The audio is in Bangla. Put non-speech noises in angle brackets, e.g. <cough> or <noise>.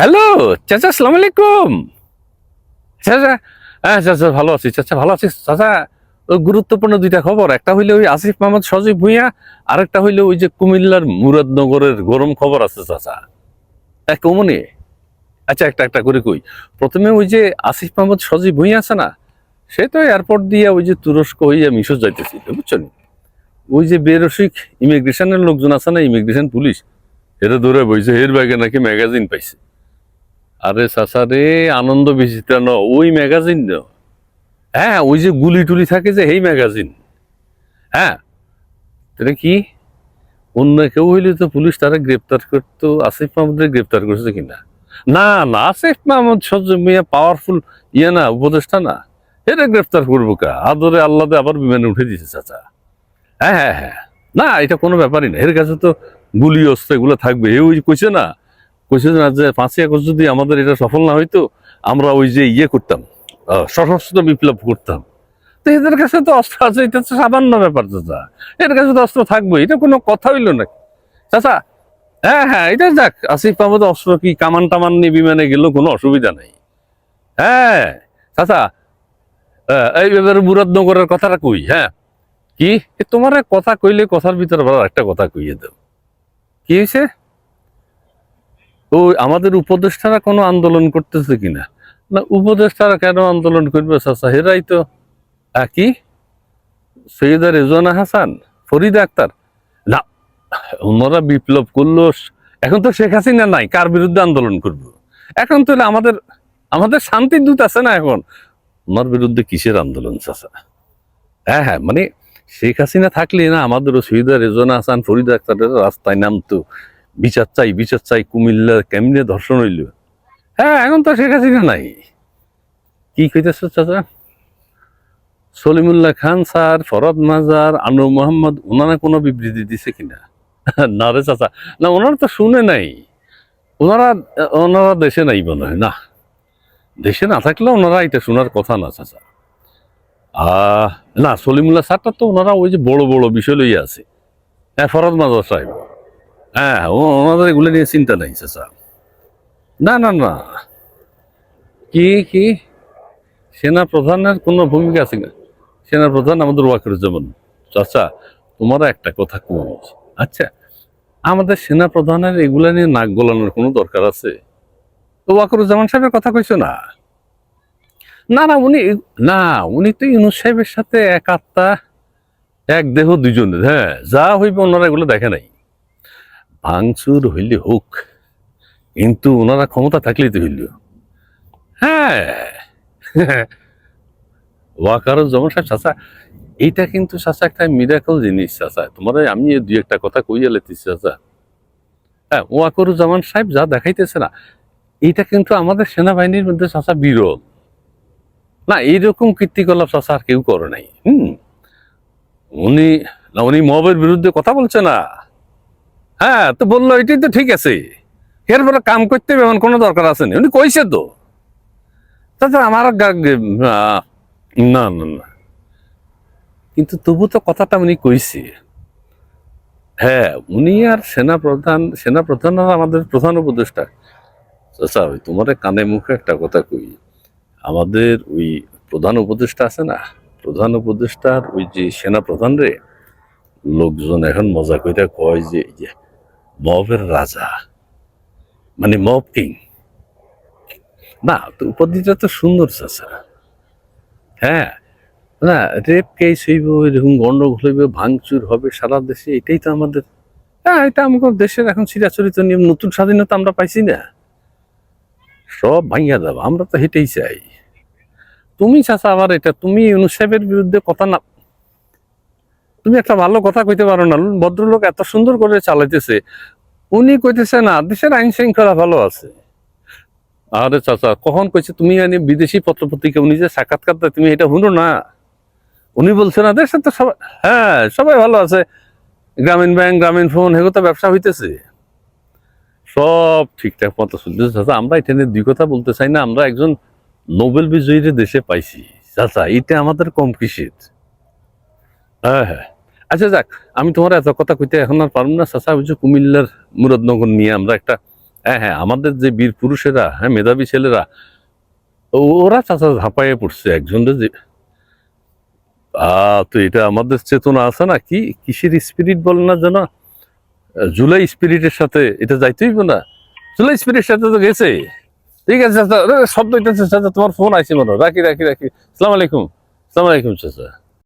হ্যালো চাচা আসসালামু আলাইকুম চাচা হ্যাঁ চাচা, ভালো আছি। চাচা, ভালো আছিস চাচা, ওই গুরুত্বপূর্ণ দুইটা খবর। একটা হইলে ওই আসিফ মোহাম্মদ সজীব ভুঁইয়া, আরেকটা হইলে ওই যে কুমিল্লার মুরাদনগরের গরম খবর আছে, চাচা। এক কমনে? আচ্ছা একটা একটা করে কই। প্রথমে ওই যে আসিফ মোহাম্মদ সজীব ভুঁইয়া আছে না, সে তো এয়ারপোর্ট দিয়ে ওই যে তুরস্ক হইয়া মিশর যাইতেছিল বুঝছ নি? ওই যে বেরসিক ইমিগ্রেশনের লোকজন আছে না ইমিগ্রেশন পুলিশ এটা ধরে বইছে এর ব্যাগে নাকি ম্যাগাজিন পাইছে। আরে চাচা রে, আনন্দ বিচিত্রা ন, ওই ম্যাগাজিন হ্যাঁ ওই যে গুলি টুলি থাকে যে এই ম্যাগাজিন। হ্যাঁ এটা কি? অন্য কেউ হইলে তো পুলিশ তারা গ্রেপ্তার করতো, আসিফ মাহমুদের গ্রেপ্তার করেছে কিনা? না না, আসিফ মাহমুদ সহ্য, মিয়া পাওয়ারফুল ইয়ে না, উপদেষ্টা না। এটা গ্রেপ্তার করব কা? আদরে আল্লাদে আবার বিমানে উঠে দিয়েছে চাচা। হ্যাঁ হ্যাঁ হ্যাঁ। না, এটা কোনো ব্যাপারই না। এর কাছে তো গুলি অস্ত্র এগুলো থাকবে। ওই কইছে না কইছে না যে পাঁচই আগস্ট যদি আমাদের এটা সফল না হইতো, আমরা ওই যে ইয়ে করতাম সশস্ত্র বিপ্লব করতাম। তো এদের কাছে তো অস্ত্র আছে, এটা তো সামান্য ব্যাপার, চাচা। এর কাছে তো অস্ত্র থাকবে, এটা কোনো কথা হইল না চাচা হ্যাঁ হ্যাঁ এটা যাক, আসিফ মাহমুদ অস্ত্র কি কামান টামান নিয়ে বিমানে গেলেও কোনো অসুবিধা নেই। হ্যাঁ চাচা এই ব্যাপারে মুরাদনগরের কথাটা কই? হ্যাঁ। কি? তোমার কথা কইলে কথার ভিতরে একটা কথা কইয়ে দাও কি হয়েছে ওই আমাদের উপদেষ্টারা কোনো আন্দোলন করতেছে কিনা? না, উপদেষ্টারা কেন আন্দোলন করবে চাচা? হেরাই তো কি সৈয়দা রেজওয়ানা হাসান, ফরিদ আক্তার। না, ওনারা বিপ্লব করল। এখন তো শেখ হাসিনা নাই, কার বিরুদ্ধে আন্দোলন করব? এখন তো আমাদের আমাদের শান্তির দূত আছে না এখন? ওনার বিরুদ্ধে কিসের আন্দোলন চাচা? হ্যাঁ হ্যাঁ মানে শেখ হাসিনা থাকলে না আমাদের সৈয়দা রেজনা হাসান, ফরিদ আক্তারের রাস্তায় নামতো। বিচার চাই বিচার চাই, কুমিল্লা কেমনে ধর্ষণ হইল? হ্যাঁ এখন তো শেখ হাসিনা নাই। কি কইতেছ চাচা? সলিমুল্লাহ খান স্যার ফরদ মাজার আনু মোহাম্মদ ওনারা কোনো বিবৃতি দিছে কিনা? <laughs> না রে চাচা, না ওনারা তো শুনে নাই। ওনারা ওনারা দেশে নাই মনে হয়, না। দেশে না থাকলে ওনারা এটা শোনার কথা না চাচা। না, সলিমুল্লাহ স্যারটা তো ওনারা ওই যে বড় বড় বিষয় লইয়া আছে। হ্যাঁ ফরদ মাজার সাহেব। হ্যাঁ ও- ওনাদের এগুলো নিয়ে চিন্তা নাই, চাচা। না না না। কি কি? সেনা প্রধানের কোনো ভূমিকা আছে না সেনা প্রধান আমাদের ওয়াকিরুজ্জামান। চাচা তোমার একটা কথা কই আচ্ছা আমাদের সেনা প্রধানের এগুলা নিয়ে নাক গলানোর কোনো দরকার আছে? তো ওয়াকিরুজ্জামান সাহেবের কথা কইছো না? না না, উনি না, উনি তো ইউনুস সাহেবের সাথে এক আত্মা এক দেহ দুজনের হ্যাঁ যা হইবে ওনারা এগুলো দেখে নাই। ভাঙচুর হইলে হোক, কিন্তু ওনারা ক্ষমতা থাকলেই তো হইল। হ্যাঁ। ওয়াকারুজ যেমন সাহেব, চাচা, এইটা কিন্তু চাচা একটা মিরাকল জিনিস, চাচা। তোমার আমি দুই একটা কথা কইয়া লেতেছি চাচা। হ্যাঁ ওয়াকরুজ্জামান সাহেব যা দেখাইতেছে না, এইটা কিন্তু আমাদের সেনাবাহিনীর মধ্যে চাচা বিরল। না, এইরকম কীর্তিকলাপ চাচা আর কেউ করে নাই। হুম। উনি, না, উনি মবের বিরুদ্ধে কথা বলছে না। হ্যাঁ তো বলল, এটাই তো ঠিক আছে। এরপরে কাম করতে হবে এমন কোনো দরকার আছে না? উনি কইছে তো। তাছাড়া আমার না না না কিন্তু তবু তো কথাটা উনি কইছে। হ্যাঁ উনি আর সেনা প্রধান আর আমাদের প্রধান উপদেষ্টা। চাচা ওই তোমার কানে মুখে একটা কথা কই। আমাদের ওই প্রধান উপদেষ্টা আছে না? প্রধান উপদেষ্টার ওই যে সেনা প্রধান রে, লোকজন এখন মজা কইরা কয় যে মবের রাজা। মানে মব কিং। না, তো উপাধিটা তো সুন্দর চাচা হ্যাঁ না, রেপ কেস হইব, এরকম গন্ডগোল হইবে, ভাঙচুর হবে সারা দেশে, এটাই তো আমাদের। হ্যাঁ এটা আমাদের দেশের এখন চিরাচরিত নিয়ম, নতুন স্বাধীনতা আমরা পাইছি না। সব ভাঙিয়া দেব আমরা তো হেঁটেই চাই। তুমি, চাচা, আবার এটা, তুমি, ইউনুস সাহেবের বিরুদ্ধে কথা না তুমি একটা ভালো কথা কইতে পারো না। ভদ্রলোক এত সুন্দর করে চালাইতেছে। উনি কইতেছে না, দেশের আইন শৃঙ্খলা ভালো আছে। আরে চাচা, কখন কইছে তুমি জানি বিদেশি পত্রপত্রিকা উনি যে সাক্ষাৎকার তুমি এটা শুনো না? উনি বলছে না দেশে তো সবাই হ্যাঁ সবাই ভালো আছে। গ্রামীণ ব্যাংক, গ্রামীণ ফোন, এগুলো তো ব্যবসা হইতেছে। সব ঠিকঠাক মতো চলতেছে। চাচা, আমরা এটা নিয়ে দুই কথা বলতে চাই না, আমরা একজন নোবেল বিজয়ীর দেশে পাইছি। চাচা, এটা আমাদের কম কিসের হ্যাঁ হ্যাঁ। আচ্ছা যাক, আমি তোমার এত কথা কইতে এখন আর পারব না। চাচা, ওই কুমিল্লার মুরাদনগর নিয়ে আমরা একটা হ্যাঁ হ্যাঁ আমাদের যে বীর পুরুষেরা হ্যাঁ মেধাবী ছেলেরা ওরা চাচা ঝাঁপাইয়ে পড়ছে একজন যে তো এটা আমাদের চেতনা আছে না? কি, কিসের স্পিরিট বলে না যেন জুলাই স্পিরিটের সাথে এটা যাইতেই না। জুলাই স্পিরিটের সাথে তো গেছে। ঠিক আছে শব্দ চাচা, তোমার ফোন আছে মনে। রাখি রাখি রাখি। সালাম আলাইকুম। সালাম আলাইকুম, চাচা।